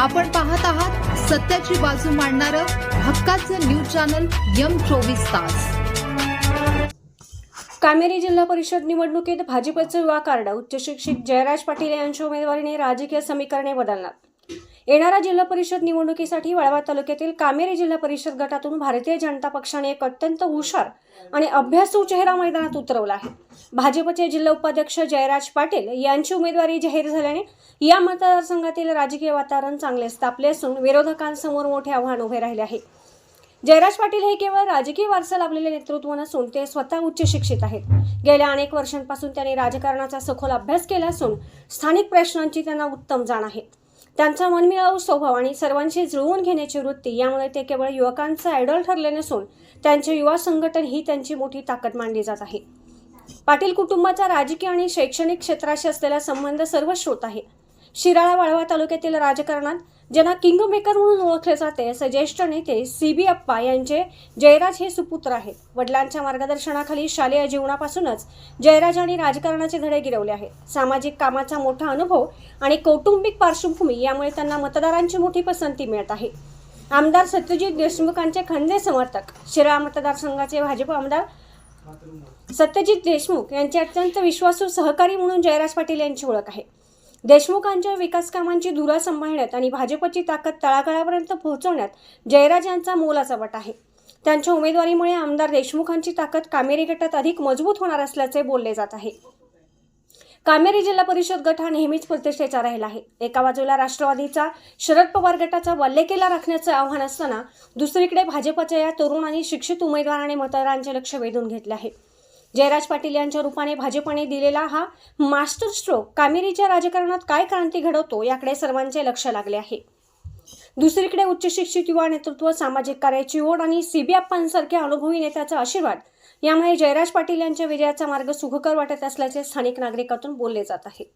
आपण पाहत आहात सत्याची बाजू मांडणारं हक्काचं न्यूज चॅनल यम चोवीस तास. कामेरी जिल्हा परिषद निवडणुकीत भाजपचं युवा कार्ड उच्च शिक्षित जयराज पाटील यांच्या उमेदवारीने राजकीय समीकरणे बदलणार. येणाऱ्या जिल्हा परिषद निवडणुकीसाठी वाळवा तालुक्यातील कामेरी जिल्हा परिषद गटातून भारतीय जनता पक्षाने एक अत्यंत हुशार आणि अभ्यासू चेहरा मैदानात उतरवला आहे. भाजपचे जिल्हा उपाध्यक्ष जयराज पाटील यांची उमेदवारी जाहीर झाल्याने या मतदारसंघातील राजकीय वातावरण चांगले तापले असून विरोधकांसमोर मोठे आव्हान उभे राहिले आहे. जयराज पाटील हे केवळ राजकीय वारसा लाभलेले नेतृत्व नसून ते स्वतः उच्च शिक्षित आहेत. गेल्या अनेक वर्षांपासून त्यांनी राजकारणाचा सखोल अभ्यास केला असून स्थानिक प्रश्नांची त्यांना उत्तम जाण आहे. त्यांचा मनमिळाऊ स्वभाव आणि सर्वांशी जुळवून घेण्याची वृत्ती यामुळे ते केवळ युवकांचा आयडॉल ठरले नसून त्यांचे युवा संघटन ही त्यांची मोठी ताकद मानली जात आहे. पाटील कुटुंबाचा राजकीय आणि शैक्षणिक क्षेत्राशी असलेला संबंध सर्वश्रोत आहे. शिराळा वाळवा तालुक्यातील राजकारणात ज्यांना किंग मेकर म्हणून ओळखले जाते असे ज्येष्ठ नेते सी बी अप्पा यांचे जयराज हे सुपुत्र आहेत. वडिलांच्या मार्गदर्शनाखाली शालेय जीवनापासूनच जयराज आणि राजकारणाचे धडे गिरवले आहेत. सामाजिक कामाचा मोठा अनुभव आणि कौटुंबिक पार्श्वभूमी यामुळे त्यांना मतदारांची मोठी पसंती मिळत आहे. आमदार सत्यजित देशमुखांचे खंदे समर्थक शिराळा मतदारसंघाचे भाजप आमदार सत्यजित देशमुख यांचे अत्यंत विश्वासू सहकारी म्हणून जयराज पाटील यांची ओळख आहे. देशमुखांच्या विकास कामांची धुरा सांभाळण्यात आणि भाजपची ताकद तळागाळापर्यंत पोहोचवण्यात जयराज यांचा मोलाचा वाट आहे. त्यांच्या उमेदवारीमुळे आमदार देशमुखांची ताकद कामेरी गटात अधिक मजबूत होणार असल्याचे बोलले जात आहे. कामेरी जिल्हा परिषद गट हा नेहमीच प्रतिष्ठेचा राहिला आहे. एका बाजूला राष्ट्रवादीचा शरद पवार गटाचा वल्लेकेला राखण्याचं आव्हान असताना दुसरीकडे भाजपच्या या तरुण आणि शिक्षित उमेदवाराने मतदारांचे लक्ष वेधून घेतले आहे. जयराज पाटील यांच्या रूपाने भाजपने दिलेला हा मास्टर स्ट्रोक कामेरीच्या राजकारणात काय क्रांती घडवतो याकडे सर्वांचे लक्ष लागले आहे. दुसरीकडे उच्च शिक्षित युवा नेतृत्व सामाजिक कार्याची ओढ आणि सीबीआप्पांसारख्या अनुभवी नेत्याचा आशीर्वाद यामुळे जयराज पाटील यांच्या विजयाचा मार्ग सुखकर वाटत असल्याचे स्थानिक नागरिकातून बोलले जात आहे.